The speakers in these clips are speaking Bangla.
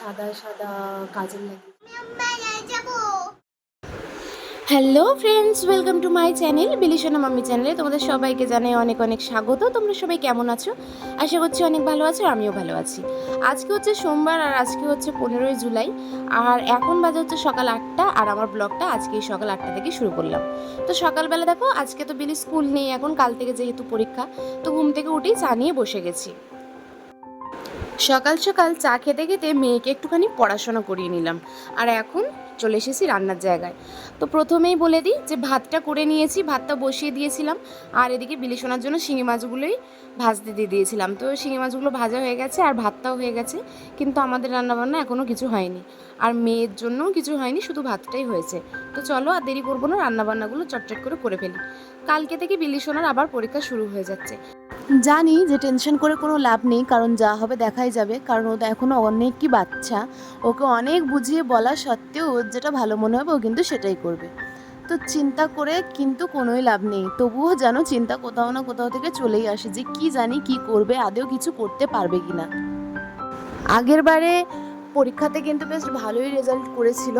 সাদা সাদা কাজল লাগে। Hello friends welcome to my channel বিলিশনা mummy চ্যানেলে তোমাদের সবাইকে জানাই অনেক অনেক স্বাগত। তোমরা সবাই কেমন আছো? আশা করছি অনেক ভালো আছো, আমিও ভালো আছি। আজকে হচ্ছে সোমবার আর আজকে হচ্ছে পনেরোই জুলাই। আর এখন বাজে হচ্ছে সকাল আটটা, আর আমার ব্লগটা আজকে সকাল আটটা থেকে শুরু করলাম। তো সকালবেলা দেখো, আজকে তো বিলি স্কুল নেই, এখন কাল থেকে যেহেতু পরীক্ষা, তো ঘুম থেকে উঠেই চা নিয়ে বসে গেছি। সকাল সকাল চা খেতে খেতে মেয়েকে একটুখানি পড়াশোনা করিয়ে নিলাম। আর এখন চলে এসেছি রান্নার জায়গায়। তো প্রথমেই বলে দিই যে ভাতটা করে নিয়েছি, ভাতটা বসিয়ে দিয়েছিলাম। আর এদিকে বিলিশোনার জন্য শিঙি মাছগুলোই ভাজতে দিয়ে দিয়েছিলাম। তো শিঙি মাছগুলো ভাজা হয়ে গেছে আর ভাতটাও হয়ে গেছে। কিন্তু আমাদের রান্নাবান্না এখনও কিছু হয়নি। আর মেয়ের জন্যও কিছু হয়নি, শুধু ভাতটাই হয়েছে। তো চলো আর দেরি করব না, রান্নাবান্নাগুলো চটচট করে করে ফেলি। কালকে থেকে বিলিশোনার আবার পরীক্ষা শুরু হয়ে যাচ্ছে। জানি যে টেনশন করে কোনো লাভ নেই, কারণ যা হবে দেখাই যাবে, কারণ ও তো এখনও অনেকই বাচ্চা। ওকে অনেক বুঝিয়ে বলা সত্ত্বেও ওর যেটা ভালো মনে হবে ও কিন্তু সেটাই করবে। তো চিন্তা করে কিন্তু কোনোই লাভ নেই। তবুও যেন চিন্তা কোথাও না কোথাও থেকে চলেই আসে যে কি জানি কি করবে, আদেও কিছু করতে পারবে কি না আগের বারে পরীক্ষাতে কিন্তু বেশ ভালোই রেজাল্ট করেছিল।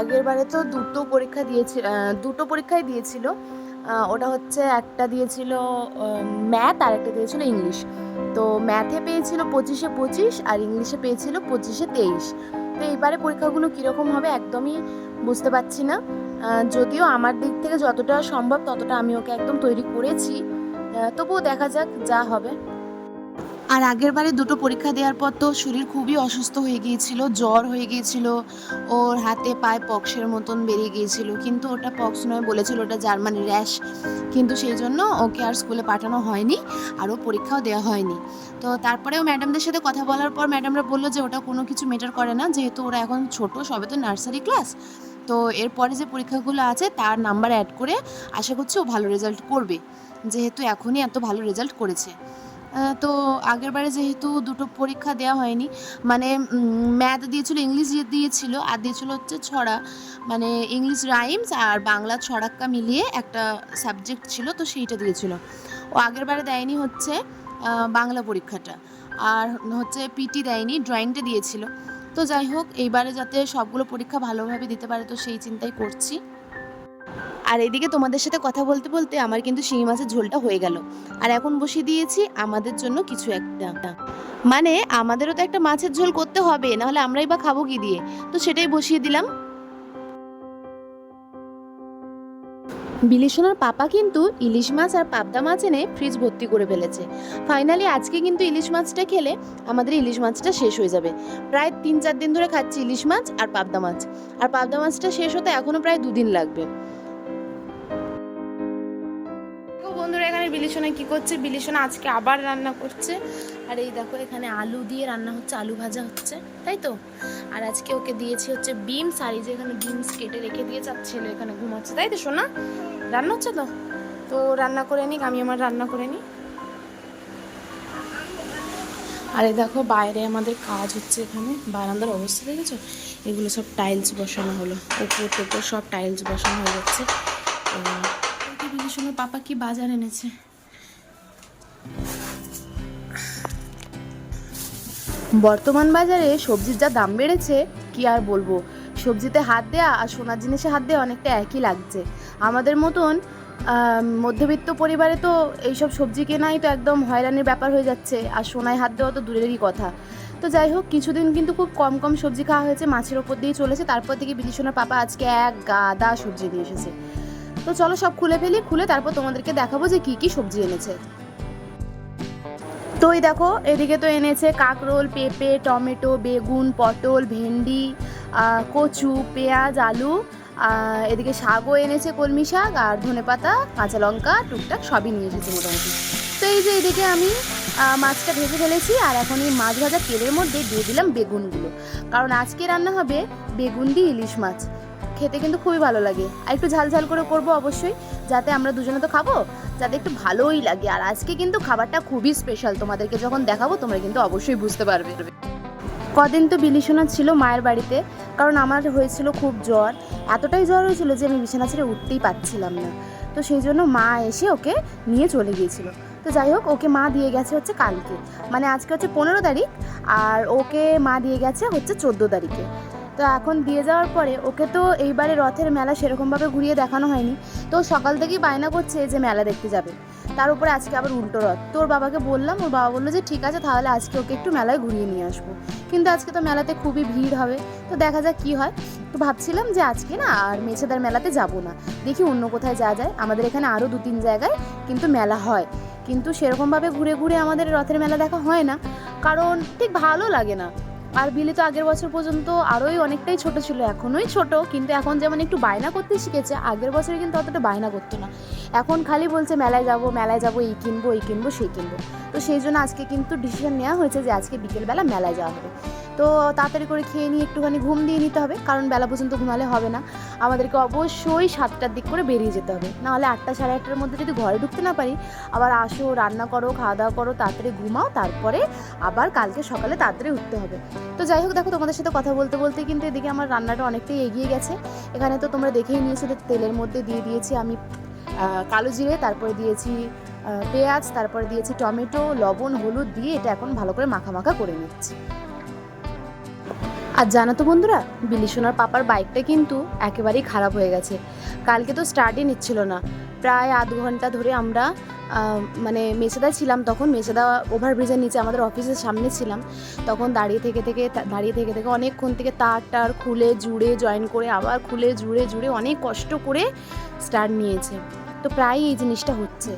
আগের বারে তো দুটো পরীক্ষা দিয়েছিল দুটো পরীক্ষাই দিয়েছিল। ওটা হচ্ছে একটা দিয়েছিল ম্যাথ আর একটা দিয়েছিল ইংলিশ তো ম্যাথে পেয়েছিল পঁচিশে পঁচিশ আর ইংলিশে পেয়েছিল পঁচিশে তেইশ। তো এইবারে পরীক্ষাগুলো কীরকম হবে একদমই বুঝতে পারছি না। যদিও আমার দিক থেকে যতটা সম্ভব ততটা আমি ওকে একদম তৈরি করেছি। তবুও দেখা যাক যা হবে। আর আগের বারে দুটো পরীক্ষা দেওয়ার পর তো শরীর খুবই অসুস্থ হয়ে গিয়েছিল, জ্বর হয়ে গিয়েছিল, ওর হাতে পায়ে পক্সের মতন বেরিয়ে গিয়েছিল, কিন্তু ওটা পক্স নয় বলেছিল, ওটা জার্মানি র্যাশ। কিন্তু সেই জন্য ওকে আর স্কুলে পাঠানো হয়নি আর ও পরীক্ষাও দেওয়া হয়নি। তো তারপরেও ম্যাডামদের সাথে কথা বলার পর ম্যাডামরা বলল যে ওটা কোনো কিছু মেটার করে না, যেহেতু ওরা এখন ছোট, সবে তো নার্সারি ক্লাস তো এরপরে যে পরীক্ষাগুলো আছে, তার নাম্বার অ্যাড করে আশা করছি ও ভালো রেজাল্ট করবে, যেহেতু এখনই এত ভালো রেজাল্ট করেছে। তো আগের বারে যেহেতু দুটো পরীক্ষা দেওয়া হয়নি মানে ম্যাথ দিয়েছিল, ইংলিশ দিয়েছিল, আর দিয়েছিল হচ্ছে ছড়া মানে ইংলিশ রাইমস আর বাংলা ছড়াক্কা মিলিয়ে একটা সাবজেক্ট ছিল, তো সেইটা দিয়েছিল। ও আগের বারে দেয়নি হচ্ছে বাংলা পরীক্ষাটা, আর হচ্ছে পিটি দেয়নি, ড্রয়িংটা দিয়েছিল। তো যাই হোক, এইবারে যাতে সবগুলো পরীক্ষা ভালোভাবে দিতে পারে, তো সেই চিন্তাই করছি। আর এদিকে তোমাদের সাথে কথা বলতে বলতে আমার কিন্তু শিঙি মাছের ঝোলটা হয়ে গেল। আর এখন বসিয়ে দিয়েছি আমাদের জন্য কিছু একটা। মানে আমাদেরও তো একটা মাছের ঝোল করতে হবে, নাহলে আমরাই বা খাব কি দিয়ে? তো সেটাই বসিয়ে দিলাম। বিলিশনার পাপা কিন্তু ইলিশ মাছ আর পাবদা মাছ এনে ফ্রিজ ভর্তি করে ফেলেছে। ফাইনালি আজকে কিন্তু ইলিশ মাছটা খেলে আমাদের ইলিশ মাছটা শেষ হয়ে যাবে। প্রায় তিন চার দিন ধরে খাচ্ছি ইলিশ মাছ আর পাবদা মাছ। আর পাবদা মাছটা শেষ হতে এখনও প্রায় দুদিন লাগবে। বিলিশনা কি করছে? বিলিশনা আজকে আবার রান্না করছে। আর এই দেখো, এখানে আলু দিয়ে রান্না হচ্ছে, আলু ভাজা হচ্ছে, তাই তো? আর আজকে ওকে দিয়েছি হচ্ছে বিমস এই যে এখানে বিমস কেটে রেখে দিয়ে ছেলে এখানে ঘুমাচ্ছে, তাই তো শোনা রান্না হচ্ছে তো? তো রান্না করে নিক, আমি আমার রান্না করে নিই। আর দেখো, বাইরে আমাদের কাজ হচ্ছে এখানে, বারান্দার অবস্থা, দেখেছ? এগুলো সব টাইলস বসানো হলো, উপর টোপর সব টাইলস বসানো হয়ে যাচ্ছে। সময় পাপা কি বাজার এনেছে? বর্তমান বাজারে সবজির যা দাম বেড়েছে, কি আর বলব? সবজিতে হাত দেয়া আর সোনার জিনিসে হাত দেওয়া অনেকটা একই লাগছে। আমাদের মতন মধ্যবিত্ত পরিবারে তো এইসব সবজি কেনাই তো একদম হয়রানির ব্যাপার হয়ে যাচ্ছে, আর সোনায় হাত দেওয়া তো দূরেরই কথা। তো যাই হোক, কিছুদিন কিন্তু খুব কম কম সবজি খাওয়া হয়েছে, মাছের ওপর দিয়ে চলেছে, তারপর থেকে বিলিশোনার পাপা আজকে এক গাদা সবজি নিয়ে এসেছে। তো চলো সব খুলে ফেলি, খুলে তারপর তোমাদেরকে দেখাবো যে কী কী সবজি এনেছে। তো এই দেখো, এদিকে তো এনেছে কাকরোল, পেঁপে, টমেটো, বেগুন, পটল, ভেন্ডি কচু, পেঁয়াজ, আলু এদিকে শাকও এনেছে কলমি শাক আর ধনেপাতা কাঁচা লঙ্কা, টুকটাক সবই নিয়ে এসেছে মোটামুটি। তো এই যে এদিকে আমি মাছটা ভেজে ফেলেছি আর এখন এই মাছ ভাজা তেলের মধ্যে দিয়ে দিলাম বেগুনগুলো। কারণ আজকে রান্না হবে বেগুন দিয়ে ইলিশ মাছ। খেতে কিন্তু খুবই ভালো লাগে। আর একটু ঝাল ঝাল করে করব অবশ্যই, যাতে আমরা দুজনে তো খাব, যাতে একটু ভালোই লাগে। আর আজকে কিন্তু খাবারটা খুবই স্পেশাল তোমাদেরকে যখন দেখাবো তোমরা কিন্তু অবশ্যই বুঝতে পারবে। কদিন তো বিলিশোনা ছিল মায়ের বাড়িতে, কারণ আমার হয়েছিল খুব জ্বর। এতটাই জ্বর হয়েছিল যে আমি বিছানা ছেড়ে উঠতেই পারছিলাম না। তো সেই জন্য মা এসে ওকে নিয়ে চলে গিয়েছিল। তো যাই হোক, ওকে মা দিয়ে গেছে হচ্ছে কালকে। মানে আজকে হচ্ছে পনেরো তারিখ, আর ওকে মা দিয়ে গেছে হচ্ছে চোদ্দ তারিখে। তো এখন দিয়ে যাওয়ার পরে ওকে তো এইবারে রথের মেলা সেরকমভাবে ঘুরিয়ে দেখানো হয়নি। তো সকাল থেকেই বায়না করছে যে মেলা দেখতে যাবে। তার উপরে আজকে আবার উল্টো রথ। তোর বাবাকে বললাম, ওর বাবা বলল যে, ঠিক আছে, তাহলে আজকে ওকে একটু মেলায় ঘুরিয়ে নিয়ে আসব। কিন্তু আজকে তো মেলাতে খুবই ভিড় হবে। তো দেখা যাক কী হয়। তো ভাবছিলাম যে আজকে না আর মেছেদার মেলাতে যাব না। দেখি অন্য কোথায় যাওয়া যায়। আমাদের এখানে আরও দু তিন জায়গায় কিন্তু মেলা হয়। কিন্তু সেরকমভাবে ঘুরে ঘুরে আমাদের রথের মেলা দেখা হয় না। কারণ ঠিক ভালো লাগে না। আর বিলি তো আগের বছর পর্যন্ত আরোই অনেকটাই ছোট ছিল, এখনোই ছোট। কিন্তু এখন যেমন একটু বায়না করতে শিখেছে, আগের বছরে কিন্তু অতটা বায়না করতো না। এখন খালি বলছে, মেলায় যাব মেলায় যাব, এই কিনবো এই কিনবো, সেই কিনবো। তো সেই জন্য আজকে কিন্তু ডিসিশন নেওয়া হয়েছে যে আজকে বিকেলবেলা মেলায় যাওয়া হবে। তো তাড়াতাড়ি করে খেয়ে নিয়ে একটুখানি ঘুম দিয়ে নিতে হবে, কারণ বেলা পর্যন্ত ঘুমালে হবে না। আমাদেরকে অবশ্যই সাতটার দিক করে বেরিয়ে যেতে হবে। নাহলে আটটা সাড়ে আটটার মধ্যে যদি ঘরে ঢুকতে না পারি, আবার আসো, রান্না করো, খাওয়া দাওয়া করো, তাড়াতাড়ি ঘুমাও, তারপরে আবার কালকে সকালে তাড়াতাড়ি উঠতে হবে। তো যাই হোক, দেখো তোমাদের সাথে কথা বলতে বলতে কিন্তু এদিকে আমার রান্নাটা অনেকটাই এগিয়ে গেছে। এখানে তো তোমরা দেখেই নিয়েছো তেলের মধ্যে দিয়ে দিয়েছি আমি কালো জিরে, তারপরে দিয়েছি পেঁয়াজ, তারপরে দিয়েছি টমেটো, লবণ, হলুদ দিয়ে এটা এখন ভালো করে মাখা মাখা করে নিচ্ছি। আর জানো তো বন্ধুরা, বিলি সোনার পাপার বাইকটা কিন্তু একেবারেই খারাপ হয়ে গেছে। কালকে তো স্টার্টই নিচ্ছিল না। প্রায় আধ ঘণ্টা ধরে আমরা মানে মেছেদা ছিলাম তখন মেছেদা ওভারব্রিজের নিচে আমাদের অফিসের সামনে ছিলাম। তখন দাঁড়িয়ে থেকে থেকে দাঁড়িয়ে থেকে থেকে অনেকক্ষণ থেকে তার টার খুলে জুড়ে জয়েন করে, আবার খুলে জুড়ে জুড়ে অনেক কষ্ট করে স্টার্ট নিয়েছে। তো প্রায় এই জিনিসটা হচ্ছে।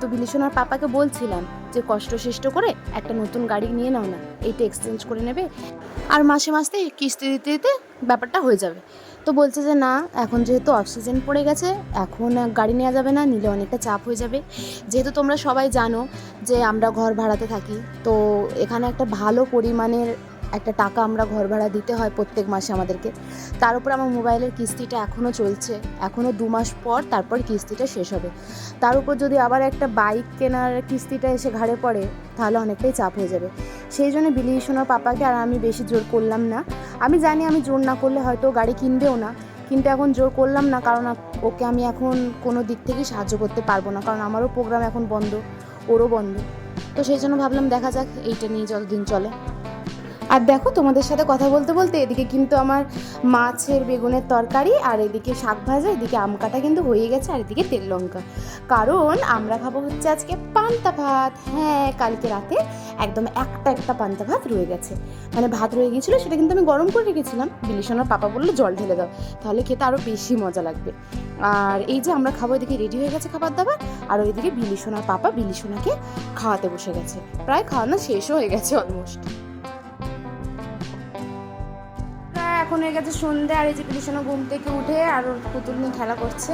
তো বিলিসোনার পাপাকে বলছিলাম যে কষ্ট সৃষ্ট করে একটা নতুন গাড়ি নিয়ে নাও না, এইটা এক্সচেঞ্জ করে নেবে। আর মাসে মাসে কিস্তি দিতে দিতে ব্যাপারটা হয়ে যাবে। তো বলছে যে না, এখন যেহেতু অক্সিজেন পড়ে গেছে, এখন গাড়ি নেওয়া যাবে না, নিলে অনেকটা চাপ হয়ে যাবে। যেহেতু তোমরা সবাই জানো যে আমরা ঘর ভাড়াতে থাকি, তো এখানে একটা ভালো পরিমাণের একটা টাকা আমরা ঘর ভাড়া দিতে হয় প্রত্যেক মাসে আমাদেরকে। তার উপর আমার মোবাইলের কিস্তিটা এখনও চলছে। এখনও দু মাস পর তারপর কিস্তিটা শেষ হবে। তার উপর যদি আবার একটা বাইক কেনার কিস্তিটা এসে ঘাড়ে পড়ে, তাহলে অনেকটাই চাপ হয়ে যাবে। সেই জন্য বিলি সোনার পাপাকে আর আমি বেশি জোর করলাম না। আমি জানি আমি জোর না করলে হয়তো গাড়ি কিনবেও না। কিন্তু এখন জোর করলাম না কারণ ওকে আমি এখন কোনো দিক থেকেই সাহায্য করতে পারব না। কারণ আমারও প্রোগ্রাম এখন বন্ধ, ওরও বন্ধ। তো সেই জন্য ভাবলাম দেখা যাক, এইটা নিয়ে যতদিন চলে। আর দেখো, তোমাদের সাথে কথা বলতে বলতে এদিকে কিন্তু আমার মাছের বেগুনের তরকারি আর এদিকে শাক ভাজা, এদিকে আম কাটা কিন্তু হয়ে গেছে আর এদিকে তেল লঙ্কা। কারণ আমরা খাব হচ্ছে আজকে পান্তা ভাত। হ্যাঁ কালকে রাতে একদম একটা একটা পান্তা ভাত রয়ে গেছে। মানে ভাত রয়ে গিয়েছিল, সেটা কিন্তু আমি গরম করে রেখেছিলাম। বিলিশনার পাপা বলল, জল ঢেলে দাও, তাহলে খেতে আরও বেশি মজা লাগবে। আর এই যে আমরা খাব এদিকে রেডি হয়ে গেছে খাবার দাবার, আর ওইদিকে বিলিশোনার পাপা বিলিশোনাকে খাওয়াতে বসে গেছে। প্রায় খাওয়ানো শেষও হয়ে গেছে অলমোস্ট এখন হয়ে গেছে সন্ধে আর এই যে কৃষ্ণ ঘুম থেকে উঠে আর ওর পুতুল নিয়ে খেলা করছে।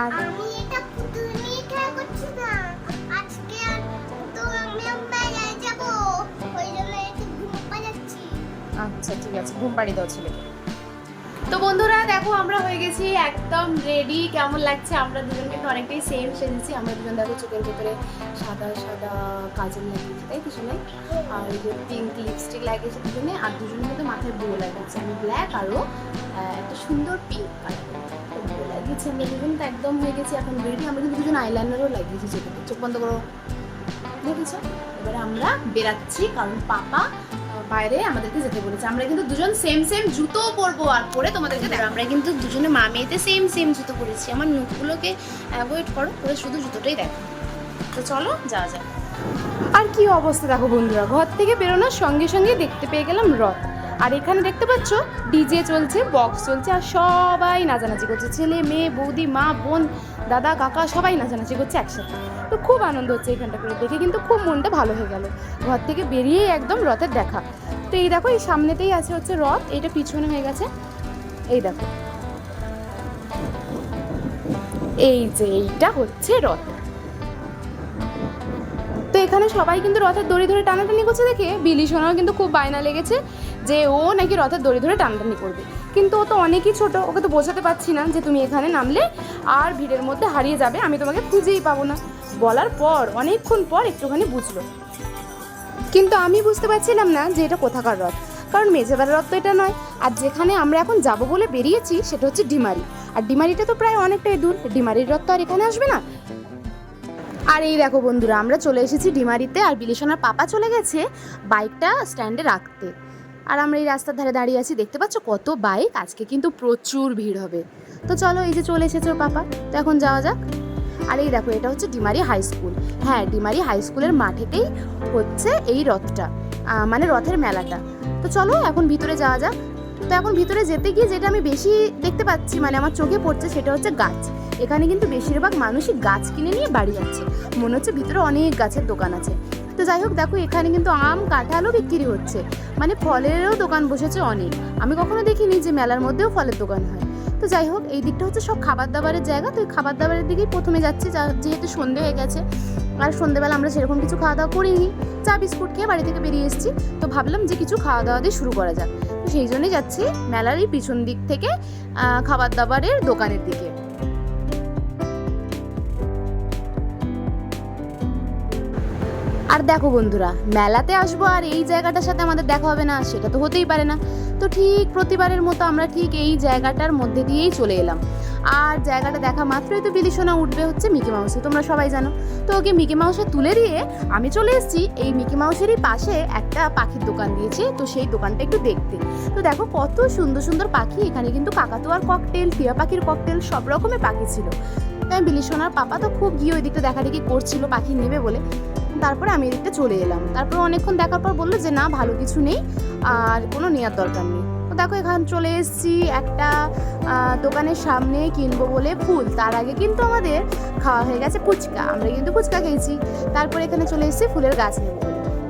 আর আচ্ছা ঠিক আছে। ঘুম পাড়িয়ে দাও ছেলেকে। তো বন্ধুরা, দেখো, আমরা হয়ে গেছি একদম রেডি কেমন লাগছে? আমরা দুজন কিন্তু অনেকটাই সেম সেজেছি। আমরা দুজন দেখো চোখের ভেতরে সাদা সাদা কাজল লাগিয়েছি, তাই কিছু নেই? আর এই যে পিঙ্ক লিপস্টিক লাগিয়েছে দুজনে, আর দুজনে কিন্তু মাথায় বুড়ো লাগিয়েছে। আমি ব্ল্যাক আরও একটা সুন্দর পিঙ্ক কালার লাগিয়েছি আমরা দুজন, তো একদম হয়ে গেছি এখন রেডি আমরা কিন্তু দুজন আইলাইনারও লাগিয়েছি চোখে। চোখ বন্ধ করো। দেখেছ? এবারে আমরা বেরাচ্ছি, কারণ পাপা বাইরে আমাদেরকে যেতে বলেছে। আমরা কিন্তু দুজন সেম সেম জুতো পরবো আর পরে তোমাদেরকে দেখো আমরা কিন্তু দুজনে মা মেয়েতে সেম সেম জুতো পরেছি। আমার নুখগুলোকে অ্যাভয়েড করো পরে শুধু জুতোটাই দেখো। তো চলো যাওয়া যাক। আর কি অবস্থা দেখো বন্ধুরা ঘর থেকে বেরোনোর সঙ্গে সঙ্গে দেখতে পেয়ে গেলাম রথ। আর এখানে দেখতে পাচ্ছ ডিজে চলছে বক্স চলছে, আর সবাই নাচানাচি করছে। ছেলে, মেয়ে, বৌদি, মা, বোন, দাদা, কাকা, সবাই নাচানাচি করছে একসাথে। তো খুব আনন্দ হচ্ছে এখানটা করে দেখে, কিন্তু খুব মনটা ভালো হয়ে গেল। ঘর থেকে বেরিয়েই একদম রথের দেখা। তো এই দেখো, এই সামনেতেই আছে হচ্ছে রথ, এটা পিছনে হয়ে গেছে। এই দেখো। এই যে এইটা হচ্ছে রথ। তো এখানে সবাই কিন্তু রথের দড়ি ধরে টানাটানি করছে দেখে, বিলি সোনাও কিন্তু খুব বায়না লেগেছে। যে ও নাকি রথের দড়ি ধরে টানটানি করবে। কিন্তু ও তো অনেকই ছোট, ওকে তো বোঝাতে পারছি না যে তুমি এখানে নামলে আর ভিড়ের মধ্যে হারিয়ে যাবে, আমি তোমাকে খুঁজেই পাবো না। বলার পর, অনেকক্ষণ পর একটুখানি বুঝলো। কিন্তু আমি বুঝতে পারছিলাম না যে এটা কোথাকার রথ, কারণ মেজেদার রথ তো এটা নয়। আর যেখানে আমরা এখন যাব বলে বেরিয়েছি, সেটা হচ্ছে ডিমারি। আর ডিমারিটা তো প্রায় অনেকটাই দূর, ডিমারির রথ তো আর এখানে আসবে না। আর এই দেখো বন্ধুরা, আমরা চলে এসেছি ডিমারিতে, আর বিলিশনার পাপা চলে গেছে বাইকটা স্ট্যান্ডে রাখতে। আর আমরা এই রাস্তার ধারে দাঁড়িয়ে আছি, দেখতে পাচ্ছ কত বাইক আজকে কিন্তু প্রচুর ভিড় হবে। তো চলো, এই যে চলে এসেছে পাপা। তো এখন যাওয়া যাক। আর এই দেখো, এটা হচ্ছে ডিমারি হাই স্কুল। হ্যাঁ ডিমারি হাই স্কুলের মাঠেতেই হচ্ছে এই রথটা মানে রথের মেলাটা। তো চলো, এখন ভিতরে যাওয়া যাক। তো এখন ভিতরে যেতে গিয়ে যেটা আমি বেশি দেখতে পাচ্ছি মানে আমার চোখে পড়ছে, সেটা হচ্ছে গাছ। এখানে কিন্তু বেশিরভাগ মানুষই গাছ কিনে নিয়ে বাড়ি যাচ্ছে। মনে হচ্ছে ভিতরে অনেক গাছের দোকান আছে। তো যাই হোক, দেখো, এখানে কিন্তু আম, কাঁঠালও বিক্রি হচ্ছে। মানে ফলেরও দোকান বসেছে অনেক। আমি কখনো দেখিনি যে মেলার মধ্যেও ফলের দোকান হয়। তো যাই হোক, এই দিকটা হচ্ছে সব খাবার দাবারের জায়গা। তো খাবার দাবারের দিকেই প্রথমে যাচ্ছি যেহেতু সন্ধে হয়ে গেছে। আর সন্ধেবেলা আমরা সেরকম কিছু খাওয়া দাওয়া করিনি। চা, বিস্কুট খেয়ে বাড়ি থেকে বেরিয়ে এসেছি। তো ভাবলাম যে কিছু খাওয়া দাওয়া দিয়ে শুরু করা যাক। তো সেই জন্যই যাচ্ছি মেলারই পিছন দিক থেকে খাবার দাবারের দোকানের দিকে। আর দেখো বন্ধুরা, মেলাতে আসব আর এই জায়গাটার সাথে আমাদের দেখা হবে না, সেটা তো হতেই পারে না। তো ঠিক প্রতিবারের মতো আমরা ঠিক এই জায়গাটার মধ্যে দিয়েই চলে এলাম। আর জায়গাটা দেখা মাত্রই তো বিলিসোনা উঠবে হচ্ছে মিকি মাউসে, তোমরা সবাই জানো। তো ওকে মিকি মাউসে তুলে দিয়ে আমি চলে এসেছি, এই মিকি মাউসেরই পাশে একটা পাখির দোকান দিয়েছে, তো সেই দোকানটা একটু দেখতে। তো দেখো কত সুন্দর সুন্দর পাখি, এখানে কিন্তু কাকাতুয়ার ককটেল টিয়া পাখির ককটেল সব রকমের পাখি ছিল। তাই বিলিসোনার পাপা তো খুব গিয়ে ওই দিকটা দেখাদেখি করছিল, পাখি নেবে বলে। তারপরে আমি এদিকটা চলে এলাম। তারপর অনেকক্ষণ দেখার পর বলল যে না ভালো কিছু নেই আর কোনো নেওয়ার দরকার নেই। তো দেখো এখানে চলে এসেছি একটা দোকানের সামনে কিনবো বলে ফুল। তার আগে কিন্তু আমাদের খাওয়া হয়ে গেছে ফুচকা। আমরা কিন্তু ফুচকা খেয়েছি। তারপরে এখানে চলে এসেছি ফুলের গাছ নেব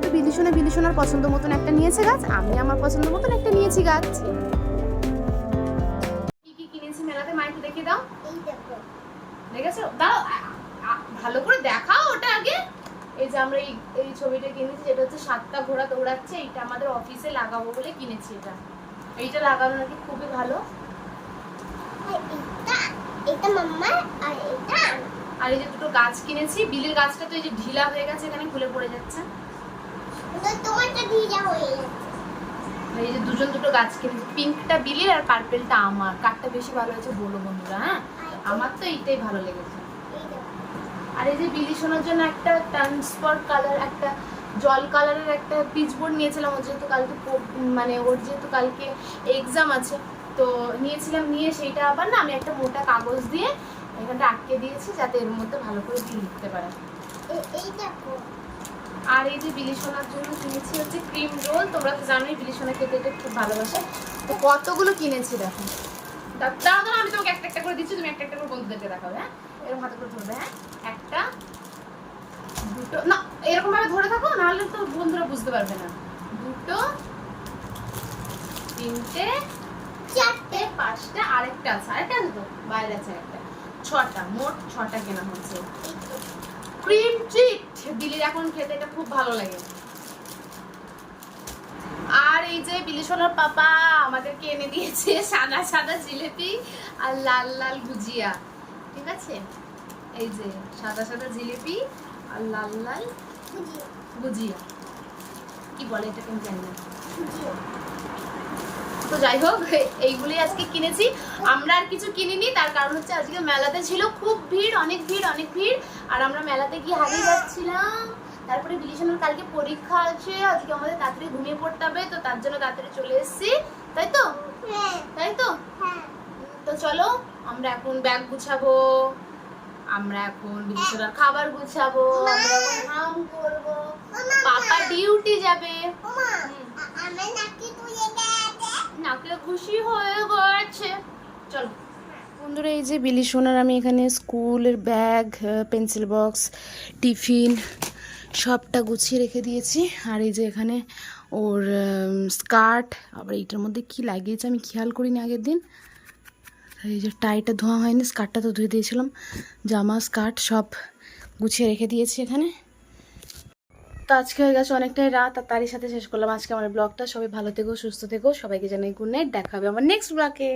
তো বিলিশনে বিলিশনার পছন্দ মতন একটা নিয়েছে গাছ। আমি আমার পছন্দ মতন একটা নিয়েছি গাছ। দেখেছ? দাও। ভালো করে দেখাও ওটা আগে। এই যে আমরা এই এই ছবিটা কিনেছি যেটা হচ্ছে সাতটা ঘোড়া দৌড়াচ্ছে এইটা আমাদের অফিসে লাগাবো বলে কিনেছি এটা। এইটা লাগানো নাকি খুবই ভালো। আর এটা এটা মাম্মা আর এটা আর এই যে দুটো গাছ কিনেছি বিলের গাছটা তো এই যে ঢিলা হয়ে গেছে এখানে খুলে পড়ে যাচ্ছে। তোমারটা ভিজা হয়ে যাচ্ছে এই যে দুজন দুটো গাছ কিনেছি পিঙ্কটা বিলের আর পার্পেলটা আমার। কারটা বেশি ভালো হয়েছে বলো বন্ধুরা হ্যাঁ? আমার তো এইটাই ভালো লেগেছে। আর এই যে বিলি শোনার জন্য একটা ট্রান্সপোর্ট কালার একটা জল কালারের একটা পিচবোর্ড নিয়েছিলাম ওর যেহেতু কালকে মানে ওর যেহেতু কালকে এক্সাম আছে তো নিয়েছিলাম নিয়ে সেইটা আবার না আমি একটা মোটা কাগজ দিয়ে এখানটা আটকে দিয়েছি যাতে এর মধ্যে ভালো করে দিয়ে লিখতে পারে। এই- এই দেখো। আর এই যে বিলি সোনার জন্য কিনেছি হচ্ছে ক্রিম রোল তোমরা তো জানোই বিলি সোনা খেতে এটা খুব ভালোবাসে। তো কতগুলো কিনেছি দেখো? দা- দাঁড়াও দাঁড়াও, আমি তোমাকে একটা একটা করে দিচ্ছি তুমি একটা একটা করে বন্ধুদেরকে দেখাবে হ্যাঁ? এরকম হাতে করে ধরবে হ্যাঁ? একটা দুটো না এরকম ভাবে ধরে থাকো নাহলে তো বন্ধুরা বুঝতে পারবে না। দুটো তিনটে চারটে পাঁচটা আরেকটা আছে আরেকটা আছে তো? বাইরে আছে একটা ছটা মোট ছটা কেনা হচ্ছে। ক্রিম চিট! বিলির এখন খেতে এটা খুব ভালো লাগে। যে বিলি পাপা আমাদেরকে এনে দিয়েছে সাদা সাদা জিলেপি আর লাল লাল গুজিয়া, ঠিক আছে? এই যে সাদা সাদা জিলেপি আর লাল লাল গুজিয়া। কি বলে এটা কেন জানি না। তো যাই হোক, এইগুলোই আজকে কিনেছি। আমরা আর কিছু কিনিনি, তার কারণ হচ্ছে আজকে মেলাতে ছিল খুব ভিড়, অনেক ভিড় অনেক ভিড়। আর আমরা মেলাতে গিয়ে হারিয়ে যাচ্ছিলাম। তারপরে বিলিশনের কালকে পরীক্ষা আছে আজকে আমাদের তাড়াতাড়ি ঘুমিয়ে পড়তে হবে তো তার জন্য তাড়াতাড়ি চলে এসেছি। তাই তো? হ্যাঁ। তাই তো? হ্যাঁ। তো চলো আমরা এখন ব্যাগ গুছাবো আমরা এখন বিলিশনের খাবার গুছাবো আমরা এখন হাম করব। পাপা ডিউটি যাবে। ওমা হুম। আ- আমার নাকি তুলে গেছে নাকে খুশি হয়ে গেছে। চলো। বন্ধুরা এই যে বিলি সোনার আমি এখানে স্কুলের ব্যাগ পেন্সিল বক্স টিফিন সবটা গুছিয়ে রেখে দিয়েছি। আর এই যে এখানে ওর স্কার্ট, আবার এইটার মধ্যে কি লাগিয়েছে আমি খেয়াল করিনি আগের দিন। এই যে টাইটা ধোয়া হয়নি, স্কার্টটা তো ধুয়ে দিয়েছিলাম। জামা, স্কার্ট সব গুছিয়ে রেখে দিয়েছি এখানে। তো আজকে হয়ে গেছে অনেকটাই রাত, আর তারই সাথে শেষ করলাম আজকে আমার ব্লগটা। সবাই ভালো থেকো, সুস্থ থেকো, সবাইকে জানাই গুড নাইট দেখা হবে আমার নেক্সট ব্লগে